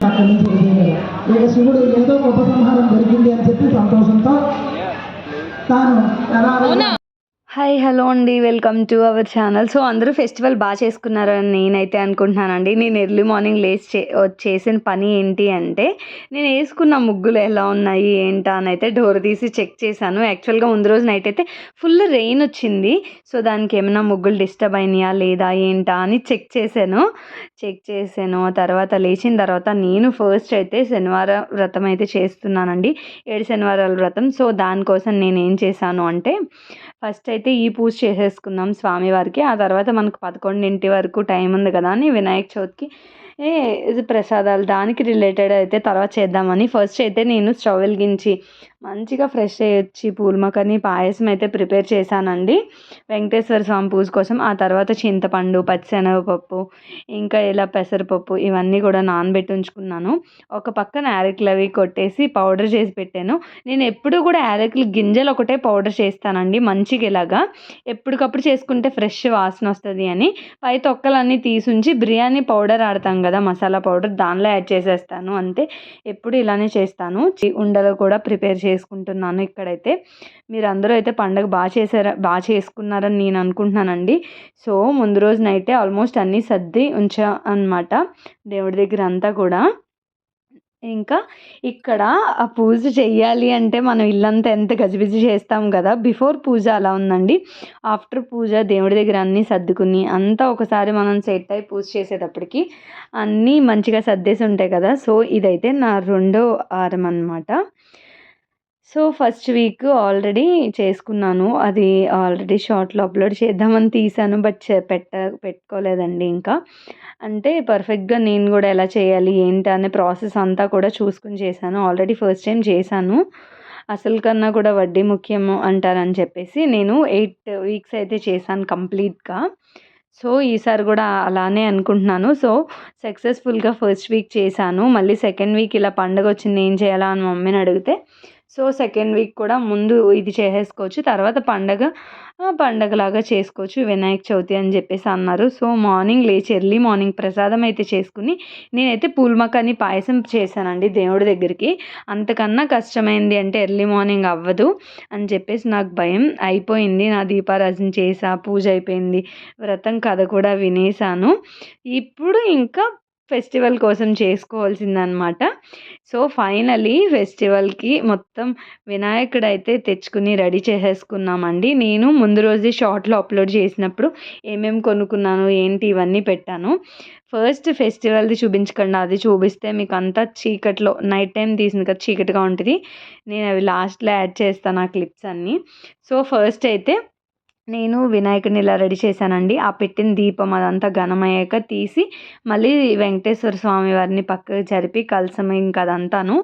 అక్కడి నుంచి వెళ్ళిపోయాడు ఇక శివుడు ఏదో ఉపసంహారం జరిగింది అని చెప్పి సంతోషంతో తాను ఎలా హాయ్ హలో అండి. Welcome to our channel. So అందరూ ఫెస్టివల్ బాగా చేసుకున్నారని నేనైతే అనుకుంటున్నానండి. నేను ఎర్లీ మార్నింగ్ లేచి చే చేసిన పని ఏంటి అంటే నేను వేసుకున్న ముగ్గులు ఎలా ఉన్నాయి ఏంటా అని అయితే డోర్ తీసి చెక్ చేశాను. యాక్చువల్గా ముందు రోజు నైట్ అయితే ఫుల్ రెయిన్ వచ్చింది. సో దానికి ఏమైనా ముగ్గులు డిస్టర్బ్ అయినాయా లేదా ఏంటా అని చెక్ చేశాను. చెక్ చేశాను. తర్వాత లేచిన తర్వాత నేను ఫస్ట్ అయితే శనివార వ్రతం అయితే చేస్తున్నానండి. ఏడు శనివారాల వ్రతం. సో దానికోసం నేను ఏం చేశాను అంటే ఫస్ట్ అయితే అయితే ఈ పూజ చేసేసుకుందాం స్వామివారికి. ఆ తర్వాత మనకు పదకొండింటి వరకు టైం ఉంది కదా అని వినాయక చవితికి ఏ ఇది ప్రసాదాలు దానికి రిలేటెడ్ అయితే తర్వాత చేద్దామని. ఫస్ట్ అయితే నేను స్టవ్ వెలిగించి మంచిగా ఫ్రెష్ అయ్యొచ్చి పూల్మకని పాయసం అయితే ప్రిపేర్ చేశానండి. వెంకటేశ్వర స్వామి పూజ కోసం ఆ తర్వాత చింతపండు పచ్చిశనగపప్పు ఇంకా ఇలా పెసరపప్పు ఇవన్నీ కూడా నానబెట్టి ఉంచుకున్నాను. ఒక పక్కన యాలకులు అవి కొట్టేసి పౌడర్ చేసి పెట్టాను. నేను ఎప్పుడూ కూడా యాలకులు గింజలు ఒకటే పౌడర్ చేస్తానండి మంచిగా ఇలాగా. ఎప్పటికప్పుడు చేసుకుంటే ఫ్రెష్ వాసన వస్తుంది అని. పై తొక్కలన్నీ తీసుంచి బిర్యానీ పౌడర్ ఆడతాం కదా మసాలా పౌడర్ దానిలో యాడ్ చేసేస్తాను అంతే. ఎప్పుడు ఇలానే చేస్తాను. ఉండలు కూడా ప్రిపేర్ చేసుకుంటున్నాను ఇక్కడైతే. మీరు అందరూ అయితే పండగ బాగా చేశారా బాగా చేసుకున్నారని నేను అనుకుంటున్నానండి. సో ముందు రోజునైతే ఆల్మోస్ట్ అన్నీ సర్ది ఉంచా అన్నమాట. దేవుడి దగ్గర అంతా కూడా. ఇంకా ఇక్కడ ఆ పూజ చెయ్యాలి అంటే మనం ఇల్లంతా ఎంత గజిబిజి చేస్తాం కదా బిఫోర్ పూజ అలా ఉందండి. ఆఫ్టర్ పూజ దేవుడి దగ్గర అన్నీ సర్దుకుని అంతా ఒకసారి మనం సెట్ అయి పూజ చేసేటప్పటికి అన్నీ మంచిగా సర్దేసి ఉంటాయి కదా. సో ఇదైతే నా రెండో వారం అన్నమాట సో ఫస్ట్ వీక్ ఆల్రెడీ చేసుకున్నాను. అది ఆల్రెడీ షార్ట్లో అప్లోడ్ చేద్దామని తీసాను బట్ చే- పెట్ట పెట్టుకోలేదండి ఇంకా. అంటే పర్ఫెక్ట్గా నేను కూడా ఎలా చేయాలి ఏంటి అనే ప్రాసెస్ అంతా కూడా చూసుకుని చేశాను. ఆల్రెడీ ఫస్ట్ టైం చేశాను. అసలు కన్నా కూడా వడ్డీ ముఖ్యము అంటారని చెప్పేసి నేను ఎయిట్ వీక్స్ అయితే చేశాను కంప్లీట్గా. సో ఈసారి కూడా అలానే అనుకుంటున్నాను. సో సక్సెస్ఫుల్గా ఫస్ట్ వీక్ చేశాను. మళ్ళీ సెకండ్ వీక్ ఇలా పండగ వచ్చింది ఏం చేయాలా అని మమ్మీని అడిగితే సో సెకండ్ వీక్ కూడా ముందు ఇది చేసేసుకోవచ్చు. తర్వాత పండగ పండగలాగా చేసుకోవచ్చు. వినాయక చవితి అని చెప్పేసి అన్నారు. సో మార్నింగ్ లేచి ఎర్లీ మార్నింగ్ ప్రసాదం అయితే చేసుకుని నేనైతే పూల్మకాని పాయసం చేశానండి దేవుడి దగ్గరికి. అంతకన్నా కష్టమైంది అంటే ఎర్లీ మార్నింగ్ అవ్వదు అని చెప్పేసి నాకు భయం అయిపోయింది. నా దీపారాజన చేసా పూజ అయిపోయింది వ్రతం కథ కూడా వినేసాను. ఇప్పుడు ఇంకా ఫెస్టివల్ కోసం చేసుకోవాల్సిందనమాట సో ఫైనలీ ఫెస్టివల్కి మొత్తం వినాయకుడు అయితే తెచ్చుకుని రెడీ చేసేసుకున్నామండి. నేను ముందు రోజే షార్ట్లో అప్లోడ్ చేసినప్పుడు ఏమేమి కొనుక్కున్నాను ఏంటి ఇవన్నీ పెట్టాను. ఫస్ట్ ఫెస్టివల్ది చూపించకుండా. అది చూపిస్తే మీకు అంతా చీకట్లో నైట్ టైం తీసింది కదా చీకటిగా ఉంటుంది. నేను అవి లాస్ట్లో యాడ్ చేస్తాను ఆ క్లిప్స్ అన్నీ. సో ఫస్ట్ అయితే నేను వినాయకుడిని ఇలా రెడీ చేశానండి. ఆ పెట్టిన దీపం అదంతా ఘనమయ్యాక తీసి మళ్ళీ వెంకటేశ్వర స్వామి వారిని పక్కకు జరిపి కలసం ఇంకా అదంతాను.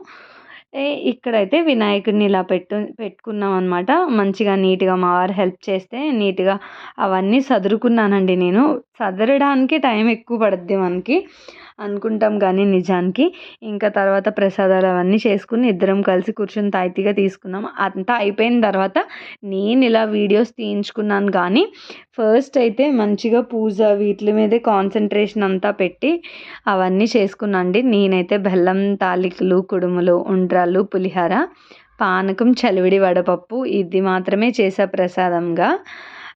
ఏ ఇక్కడైతే వినాయకుడిని ఇలా పెట్టు పెట్టుకున్నాం అనమాట మంచిగా నీట్గా మా వారు హెల్ప్ చేస్తే నీట్గా అవన్నీ సదురుకున్నానండి నేను. సదరడానికి టైం ఎక్కువ పడుద్ది మనకి అనుకుంటాం కానీ నిజానికి. ఇంకా తర్వాత ప్రసాదాలు అవన్నీ చేసుకుని ఇద్దరం కలిసి కూర్చొని తాయితీగా తీసుకున్నాం. అంతా అయిపోయిన తర్వాత నేను ఇలా వీడియోస్ తీయించుకున్నాను కానీ ఫస్ట్ అయితే మంచిగా పూజ వీటి మీదే కాన్సన్ట్రేషన్ అంతా పెట్టి అవన్నీ చేసుకున్నాండి నేనైతే బెల్లం తాలికలు కుడుములు ఉండ్రాళ్ళు పులిహార పానకం చలివిడి వడపప్పు ఇది మాత్రమే చేసా ప్రసాదంగా.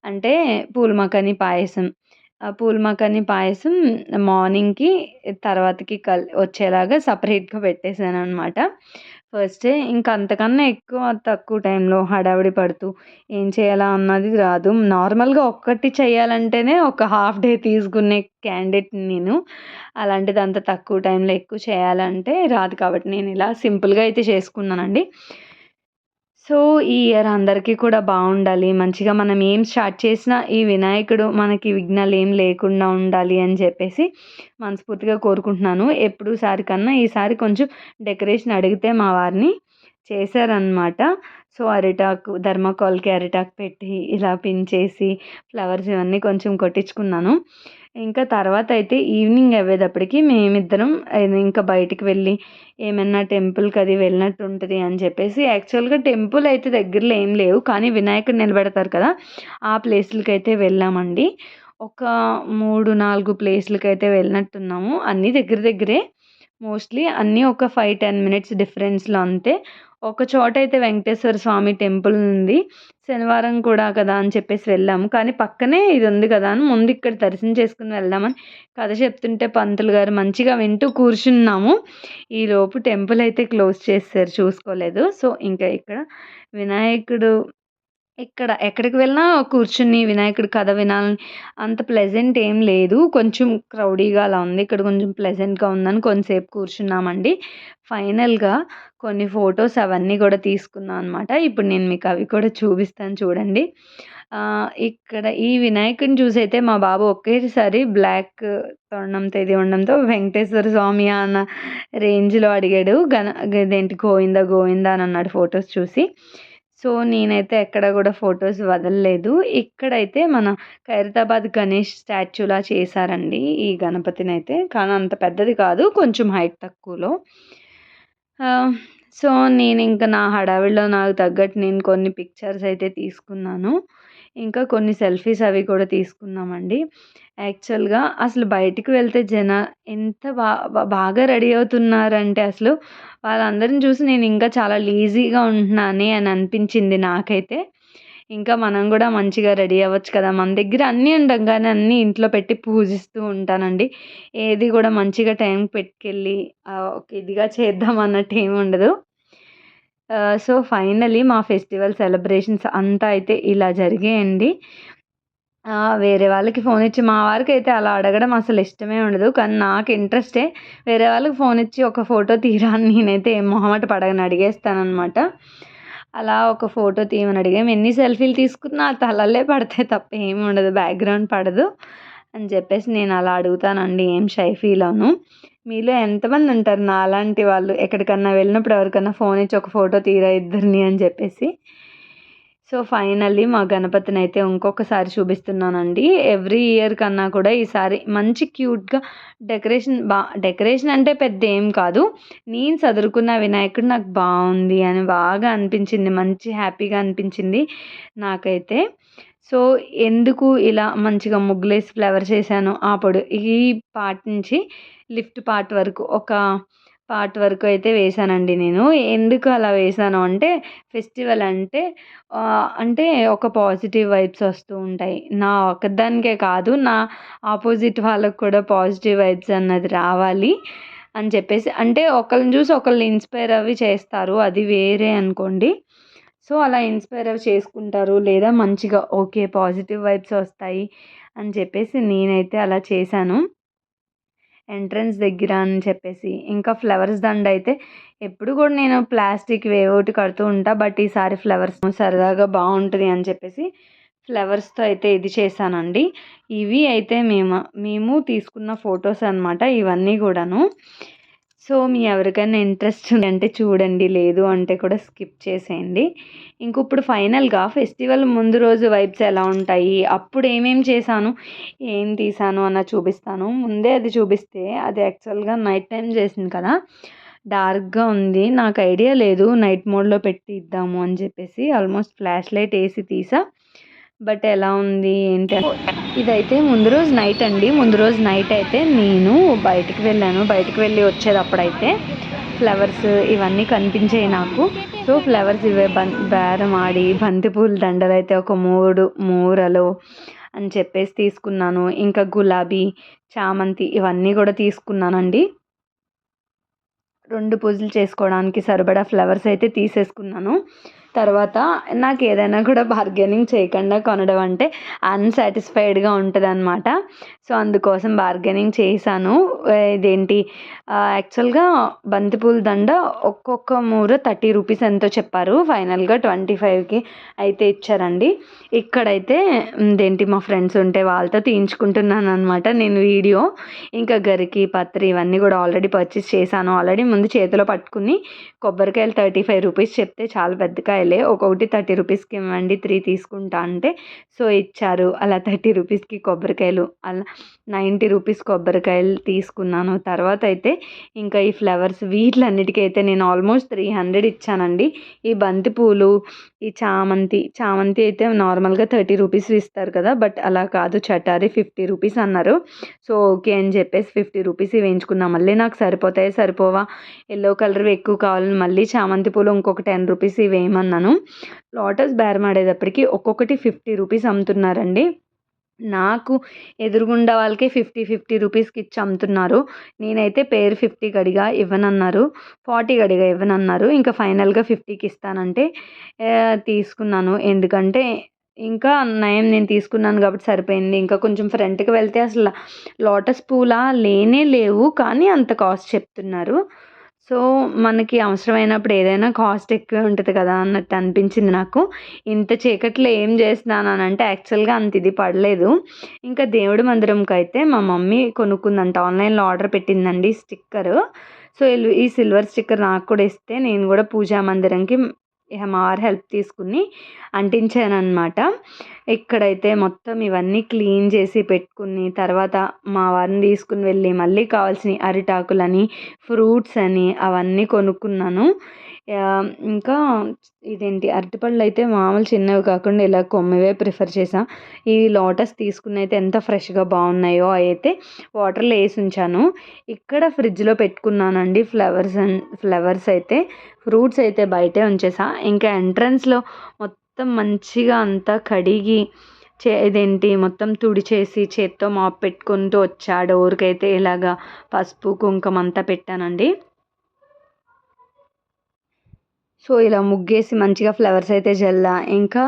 అంటే పూల్మకని పాయసం పూల్ మకాని పాయసం మార్నింగ్కి తర్వాతకి కల్ వచ్చేలాగా సపరేట్గా పెట్టేశాను అనమాట ఫస్ట్ ఇంకా అంతకన్నా ఎక్కువ తక్కువ టైంలో హడావిడి పడుతూ ఏం చేయాలా అన్నది రాదు. నార్మల్గా ఒక్కటి చేయాలంటేనే ఒక హాఫ్ డే తీసుకునే క్యాండిడేట్ నేను. అలాంటిది అంత తక్కువ టైంలో ఎక్కువ చేయాలంటే రాదు కాబట్టి నేను ఇలా సింపుల్గా అయితే చేసుకున్నానండి. సో ఈ ఇయర్ అందరికీ కూడా బాగుండాలి. మంచిగా మనం ఏం స్టార్ట్ చేసినా ఈ వినాయకుడు మనకి విఘ్నాలు ఏం లేకుండా ఉండాలి అని చెప్పేసి మనస్ఫూర్తిగా కోరుకుంటున్నాను. ఎప్పుడు సారి కన్నా ఈసారి కొంచెం డెకరేషన్ అడిగితే మా వారిని చేశారనమాట సో అరిటాకు ధర్మకాల్కి అరిటాకు పెట్టి ఇలా పిన్ చేసి ఫ్లవర్స్ ఇవన్నీ కొంచెం కొట్టించుకున్నాను. ఇంకా తర్వాత అయితే ఈవినింగ్ అయ్యేటప్పటికి మేమిద్దరం ఇంకా బయటికి వెళ్ళి ఏమన్నా టెంపుల్కి అది వెళ్ళినట్టు ఉంటుంది అని చెప్పేసి యాక్చువల్గా టెంపుల్ అయితే దగ్గరలో ఏం లేవు కానీ వినాయకుడు నిలబెడతారు కదా ఆ ప్లేస్లకి అయితే వెళ్ళామండి. ఒక మూడు నాలుగు ప్లేస్లకైతే వెళ్ళినట్టున్నాము అన్నీ దగ్గర దగ్గరే. మోస్ట్లీ అన్నీ ఒక ఫైవ్ టెన్ మినిట్స్ డిఫరెన్స్లో అంతే. ఒక చోట అయితే వెంకటేశ్వర స్వామి టెంపుల్ ఉంది. శనివారం కూడా కదా అని చెప్పేసి వెళ్ళాము. కానీ పక్కనే ఇది ఉంది కదా అని ముందు ఇక్కడ దర్శనం చేసుకుని వెళ్దామని కథ చెప్తుంటే పంతులు గారు మంచిగా వింటూ కూర్చున్నాము. ఈలోపు టెంపుల్ అయితే క్లోజ్ చేస్తారు చూసుకోలేదు. సో ఇంకా ఇక్కడ వినాయకుడు ఇక్కడ ఎక్కడికి వెళ్ళినా కూర్చుని వినాయకుడి కథ వినాలని అంత ప్లెజెంట్ ఏం లేదు. కొంచెం క్రౌడీగా అలా ఉంది. ఇక్కడ కొంచెం ప్లెజెంట్గా ఉందని కొంతసేపు కూర్చున్నామండి. ఫైనల్గా కొన్ని ఫొటోస్ అవన్నీ కూడా తీసుకున్నాను అనమాట ఇప్పుడు నేను మీకు అవి కూడా చూపిస్తాను చూడండి. ఇక్కడ ఈ వినాయకుని చూసి అయితే మా బాబు ఒకేసారి బ్లాక్ తొండంతో ఇది ఉండడంతో వెంకటేశ్వర స్వామి అన్న రేంజ్లో అడిగాడు. గణ ఇదేంటి గోవింద గోవింద అని అన్నాడు ఫొటోస్ చూసి. సో నేనైతే ఎక్కడ కూడా ఫొటోస్ వదలలేదు. ఇక్కడైతే మన ఖైరతాబాద్ గణేష్ స్టాచ్యూలా చేశారండి ఈ గణపతిని అయితే. కానీ అంత పెద్దది కాదు కొంచెం హైట్ తక్కువలో. సో నేను ఇంకా నా హడావిడిలో నాకు తగ్గట్టు నేను కొన్ని పిక్చర్స్ అయితే తీసుకున్నాను. ఇంకా కొన్ని సెల్ఫీస్ అవి కూడా తీసుకున్నామండి. యాక్చువల్గా అసలు బయటికి వెళ్తే జన ఎంత బా బాగా రెడీ అవుతున్నారంటే అసలు వాళ్ళందరిని చూసి నేను ఇంకా చాలా లీజీగా ఉంటున్నానే అని అనిపించింది నాకైతే. ఇంకా మనం కూడా మంచిగా రెడీ అవ్వచ్చు కదా. మన దగ్గర అన్నీ ఉండగానే అన్నీ ఇంట్లో పెట్టి పూజిస్తూ ఉంటానండి. ఏది కూడా మంచిగా టైం పెట్టుకెళ్ళి ఒక ఇదిగా చేద్దాం అన్నట్టు ఏమి ఉండదు. సో ఫైనలీ మా ఫెస్టివల్ సెలబ్రేషన్స్ అంతా అయితే ఇలా జరిగాయండి. వేరే వాళ్ళకి ఫోన్ ఇచ్చి మా వారికి అయితే అలా అడగడం అసలు ఇష్టమే ఉండదు. కానీ నాకు ఇంట్రెస్టే వేరే వాళ్ళకి ఫోన్ ఇచ్చి ఒక ఫోటో తీరా నేనైతే మొహమాట పడగని అడిగేస్తానమాట అలా ఒక ఫోటో తీయమని అడిగాము ఎన్ని సెల్ఫీలు తీసుకున్నా తలలే పడితే తప్ప ఏమి ఉండదు బ్యాక్గ్రౌండ్ పడదు అని చెప్పేసి నేను అలా అడుగుతానండి ఏం షై ఫీల్ అవును మీలో ఎంతమంది ఉంటారు? నా అలాంటి వాళ్ళు ఎక్కడికన్నా వెళ్ళినప్పుడు ఎవరికన్నా ఫోన్ ఇచ్చి ఒక ఫోటో తీరా ఇద్దరిని అని చెప్పేసి. సో ఫైనల్లీ మా గణపతిని అయితే ఇంకొకసారి చూపిస్తున్నానండి. ఎవ్రీ ఇయర్ కన్నా కూడా ఈసారి మంచి క్యూట్గా డెకరేషన్ బా డెకరేషన్ అంటే పెద్ద ఏం కాదు. నేను చదువుకున్న వినాయకుడు నాకు బాగుంది అని బాగా అనిపించింది. మంచి హ్యాపీగా అనిపించింది నాకైతే. సో ఎందుకు ఇలా మంచిగా ముగ్గులేసి ఫ్లవర్స్ వేసాను అప్పుడు ఈ పార్ట్ నుంచి లిఫ్ట్ పార్ట్ వరకు ఒక పార్ట్ వరకు అయితే వేసానండి నేను. ఎందుకు అలా వేసాను అంటే ఫెస్టివల్ అంటే అంటే ఒక పాజిటివ్ వైబ్స్ వస్తూ ఉంటాయి. నా ఒక్కదానికే కాదు నా ఆపోజిట్ వాళ్ళకు కూడా పాజిటివ్ వైబ్స్ అన్నది రావాలి అని చెప్పేసి అంటే ఒకళ్ళని చూసి ఒకళ్ళు ఇన్స్పైర్ అవి చేస్తారు. అది వేరే అనుకోండి. సో అలా ఇన్స్పైర్ అవి చేసుకుంటారు. లేదా మంచిగా ఓకే పాజిటివ్ వైబ్స్ వస్తాయి అని చెప్పేసి నేనైతే అలా చేశాను. ఎంట్రన్స్ దగ్గర అని చెప్పేసి. ఇంకా ఫ్లవర్స్ దండ అయితే ఎప్పుడు కూడా నేను ప్లాస్టిక్ ఒకటి కడుతూ ఉంటా. బట్ ఈసారి ఫ్లవర్స్ సరదాగా బాగుంటుంది అని చెప్పేసి ఫ్లవర్స్తో అయితే ఇది చేశానండి. ఇవి అయితే మేము మేము తీసుకున్న ఫొటోస్ అనమాట ఇవన్నీ కూడాను. సో మీ ఎవరికైనా ఇంట్రెస్ట్ అంటే చూడండి లేదు అంటే కూడా స్కిప్ చేసేయండి. ఇంక ఇప్పుడు ఫైనల్గా ఫెస్టివల్ ముందు రోజు వైబ్స్ ఎలా ఉంటాయి అప్పుడు ఏమేమి చేశాను ఏం తీసాను అన్న చూపిస్తాను. ముందే అది చూపిస్తే అది యాక్చువల్గా నైట్ టైం చేసింది కదా డార్క్గా ఉంది నాకు ఐడియా లేదు నైట్ మోడ్లో పెట్టి ఇద్దాము అని చెప్పేసి ఆల్మోస్ట్ ఫ్లాష్ లైట్ వేసి తీసా. బట్ ఎలా ఉంది ఏంటి ఇదైతే ముందు రోజు నైట్ అండి. ముందు రోజు నైట్ అయితే నేను బయటికి వెళ్ళాను. బయటికి వెళ్ళి వచ్చేటప్పుడైతే ఫ్లవర్స్ ఇవన్నీ కనిపించాయి నాకు. సో ఫ్లవర్స్ ఇవే బన్ బేరం ఆడి బంతిపూల దండలు అయితే ఒక మూడు మూరలు అని చెప్పేసి తీసుకున్నాను. ఇంకా గులాబీ చామంతి ఇవన్నీ కూడా తీసుకున్నానండి. రెండు పూజలు చేసుకోవడానికి సరిపడా ఫ్లవర్స్ అయితే తీసేసుకున్నాను. తర్వాత నాకు ఏదైనా కూడా బార్గెనింగ్ చేయకుండా కొనడం అంటే అన్సాటిస్ఫైడ్గా ఉంటుంది అనమాట సో అందుకోసం బార్గెనింగ్ చేశాను. ఇదేంటి? యాక్చువల్గా బంతిపూల దండ ఒక్కొక్క మూర థర్టీ రూపీస్ ఎంతో చెప్పారు. ఫైనల్గా ట్వంటీ ఫైవ్కి అయితే ఇచ్చారండి. ఇక్కడైతే ఇదేంటి మా ఫ్రెండ్స్ ఉంటే వాళ్ళతో తీయించుకుంటున్నాను అనమాట నేను వీడియో. ఇంకా గరికి పత్రి ఇవన్నీ కూడా ఆల్రెడీ పర్చేస్ చేశాను. ఆల్రెడీ ముందు చేతిలో పట్టుకుని కొబ్బరికాయలు థర్టీ ఫైవ్ రూపీస్ చెప్తే చాలా పెద్దగా కాయ ఒక్కొక్కటి థర్టీ రూపీస్కి ఇవ్వండి త్రీ తీసుకుంటా అంటే సో ఇచ్చారు. అలా థర్టీ రూపీస్కి కొబ్బరికాయలు అలా నైంటీ రూపీస్ కొబ్బరికాయలు తీసుకున్నాను. తర్వాత అయితే ఇంకా ఈ ఫ్లవర్స్ వీటిలన్నిటికీ అయితే నేను ఆల్మోస్ట్ త్రీ హండ్రెడ్ ఇచ్చానండి. ఈ బంతి పూలు ఈ చామంతి చామంతి అయితే నార్మల్గా థర్టీ రూపీస్ ఇస్తారు కదా బట్ అలా కాదు చటారి ఫిఫ్టీ రూపీస్ అన్నారు. సో ఓకే అని చెప్పేసి ఫిఫ్టీ రూపీస్ వేయించుకున్నా. మళ్ళీ నాకు సరిపోతాయి సరిపోవా? ఎల్లో కలర్ ఎక్కువ కావాలని మళ్ళీ చామంతి పూలు ఇంకొక టెన్ రూపీస్ వేయమన్నాను లోటస్ బేరం ఆడేటప్పటికి ఒక్కొక్కటి ఫిఫ్టీ రూపీస్ అమ్ముతున్నారండి. నాకు ఎదురుగుండా వాళ్ళకి ఫిఫ్టీ ఫిఫ్టీ రూపీస్కి ఇచ్చి అమ్ముతున్నారు. నేనైతే పేరు ఫిఫ్టీ గడిగా ఇవ్వనన్నారు. ఫార్టీ గడిగా ఇవ్వనన్నారు. ఇంకా ఫైనల్గా ఫిఫ్టీకి ఇస్తానంటే తీసుకున్నాను. ఎందుకంటే ఇంకా నయం నేను తీసుకున్నాను కాబట్టి సరిపోయింది. ఇంకా కొంచెం ఫ్రంట్కి వెళ్తే అసలు లోటస్ పూల లేనే లేవు. కానీ అంత కాస్ట్ చెప్తున్నారు. సో మనకి అవసరమైనప్పుడు ఏదైనా కాస్ట్ ఎక్కువ ఉంటుంది కదా అన్నట్టు అనిపించింది నాకు. ఇంత చీకట్లో ఏం చేస్తున్నాను అని అంటే యాక్చువల్గా అంత ఇది పడలేదు. ఇంకా దేవుడి మందిరంకి అయితే మా మమ్మీ కొనుక్కుందంట. ఆన్లైన్లో ఆర్డర్ పెట్టిందండి స్టిక్కర్. సో ఈ సిల్వర్ స్టిక్కర్ నాకు కూడా ఇస్తే నేను కూడా పూజా మందిరంకి ఎంఆర్ హెల్ప్ తీసుకుని అంటించాను ఇక్కడైతే మొత్తం ఇవన్నీ క్లీన్ చేసి పెట్టుకుని తర్వాత మా వారిని తీసుకుని వెళ్ళి మళ్ళీ కావాల్సిన అరిటాకులని ఫ్రూట్స్ అని అవన్నీ కొనుక్కున్నాను. ఇంకా ఇదేంటి? అరటిపళ్ళు అయితే మామూలు చిన్నవి కాకుండా ఇలా కొమ్మవే ప్రిఫర్ చేసా ఈ లోటస్ తీసుకున్న అయితే ఎంత ఫ్రెష్గా బాగున్నాయో అయితే వాటర్లో వేసి ఉంచాను. ఇక్కడ ఫ్రిడ్జ్లో పెట్టుకున్నానండి ఫ్లవర్స్ అండ్ ఫ్లవర్స్ అయితే. ఫ్రూట్స్ అయితే బయటే ఉంచేసా ఇంకా ఎంట్రన్స్లో మొత్తం మంచిగా అంతా కడిగి చే ఇదేంటి? మొత్తం తుడిచేసి చేత్తో మాప్ పెట్టుకుంటూ వచ్చా. డోర్కి అయితే ఇలాగా పసుపు కుంకుమ అంతా పెట్టానండి. సో ఇలా ముగ్గేసి మంచిగా ఫ్లవర్స్ అయితే జల్లా. ఇంకా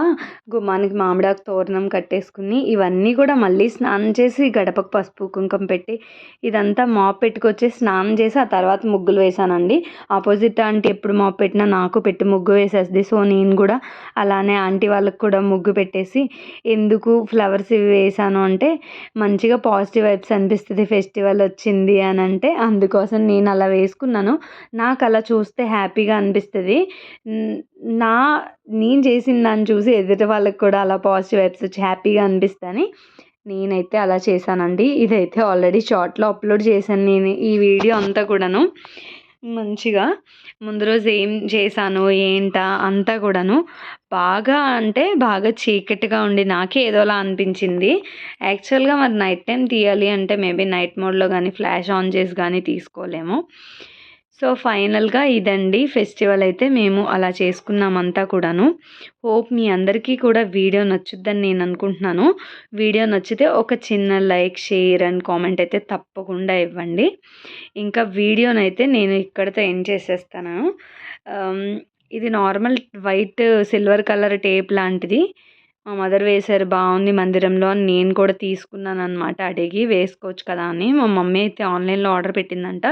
గుమ్మానికి మామిడాకు తోరణం కట్టేసుకుని ఇవన్నీ కూడా మళ్ళీ స్నానం చేసి గడపకు పసుపు కుంకుమ పెట్టి ఇదంతా మాప్ పెట్టుకొచ్చి స్నానం చేసి ఆ తర్వాత ముగ్గులు వేసానండి ఆపోజిట్ ఆంటీ ఎప్పుడు మాప్ పెట్టినా నాకు పెట్టి ముగ్గు వేసేస్తుంది. సో నేను కూడా అలానే ఆంటీ వాళ్ళకి కూడా ముగ్గు పెట్టేసి ఎందుకు ఫ్లవర్స్ ఇవి వేసాను అంటే మంచిగా పాజిటివ్ వైబ్స్ అనిపిస్తుంది. ఫెస్టివల్ వచ్చింది అని అంటే అందుకోసం నేను అలా వేసుకున్నాను. నాకు అలా చూస్తే హ్యాపీగా అనిపిస్తుంది. నా నేను చేసిన దాన్ని చూసి ఎదుటి వాళ్ళకి కూడా అలా పాజిటివ్ వైబ్స్ వచ్చి హ్యాపీగా అనిపిస్తుంది నేనైతే అలా చేశానండి. ఇదైతే ఆల్రెడీ షార్ట్లో అప్లోడ్ చేశాను నేను ఈ వీడియో అంతా కూడాను. మంచిగా ముందు రోజు ఏం చేశాను ఏంటా అంతా కూడాను. బాగా అంటే బాగా చీకటిగా ఉండి నాకే ఏదోలా అనిపించింది. యాక్చువల్గా మరి నైట్ టైం తీయాలి అంటే మేబీ నైట్ మోడ్లో కానీ ఫ్లాష్ ఆన్ చేసి కానీ తీసుకోలేము. సో ఫైనల్గా ఇదండి. ఫెస్టివల్ అయితే మేము అలా చేసుకున్నామంతా కూడాను. హోప్ మీ అందరికీ కూడా వీడియో నచ్చుద్దని నేను అనుకుంటున్నాను. వీడియో నచ్చితే ఒక చిన్న లైక్ షేర్ అండ్ కామెంట్ అయితే తప్పకుండా ఇవ్వండి. ఇంకా వీడియోనైతే నేను ఇక్కడితో ఎండ్ చేసేస్తాను. ఇది normal white silver colour tape లాంటిది. మా మదర్ వేశారు బాగుంది మందిరంలో అని నేను కూడా తీసుకున్నాను అనమాట అడిగి వేసుకోవచ్చు కదా అని. మా మమ్మీ అయితే ఆన్లైన్లో ఆర్డర్ పెట్టిందంట.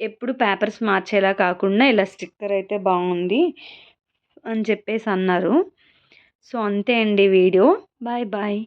ఎప్పుడు పేపర్స్ మార్చేలా కాకుండా ఇలా స్టిక్కర్ అయితే బాగుంది అని చెప్పేసి అన్నారు. సో అంతే అండి వీడియో. Bye bye.